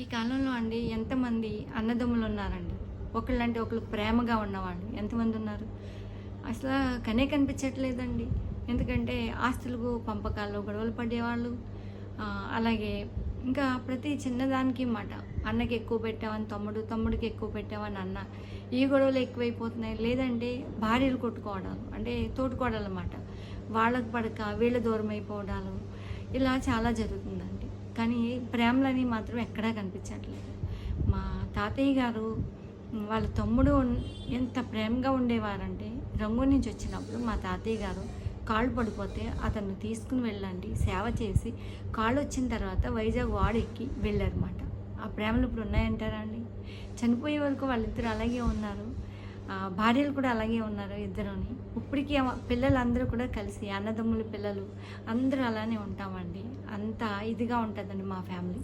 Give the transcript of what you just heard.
ఈ కాలంలో అండి ఎంతమంది అన్నదమ్ములు ఉన్నారండి ఒకళ్ళంటే ఒకళ్ళు ప్రేమగా ఉన్నవాళ్ళు. ఎంతమంది ఉన్నారు అసలు కనే కనిపించట్లేదండి. ఎందుకంటే ఆస్తులకు పంపకాల్లో గొడవలు పడేవాళ్ళు. అలాగే ఇంకా ప్రతి చిన్నదానికి మాట. అన్నకి ఎక్కువ పెట్టావని తమ్ముడు తమ్ముడికి ఎక్కువ పెట్టావని అన్న. ఈ గొడవలు ఎక్కువైపోతున్నాయి. లేదంటే భార్యలు కొట్టుకోవడాలు. అంటే తోటుకోవడాలు అన్నమాట వాళ్ళకు పడక వీళ్ళ దూరం అయిపోవడాలు ఇలా చాలా జరుగుతుందండి. కానీ ప్రేమలని మాత్రం ఎక్కడా కనిపించట్లేదు. మా తాతయ్య గారు వాళ్ళ తమ్ముడు ఎంత ప్రేమగా ఉండేవారంటే రంగు నుంచి వచ్చినప్పుడు మా తాతయ్య గారు కాళ్ళు పడిపోతే అతన్ని తీసుకుని వెళ్ళండి సేవ చేసి కాళ్ళు వచ్చిన తర్వాత వైజాగ్ వాడెక్కి వెళ్ళారన్నమాట. ఆ ప్రేమలు ఇప్పుడు ఉన్నాయంటారా అండి? చనిపోయే వరకు వాళ్ళిద్దరు అలాగే ఉన్నారు. భార్యలు కూడా అలాగే ఉన్నారు ఇద్దరుని. ఇప్పటికీ పిల్లలందరూ కూడా కలిసి అన్నదమ్ముల పిల్లలు అందరూ అలానే ఉంటామండి. అంత ఇదిగా ఉంటుందండి మా ఫ్యామిలీ.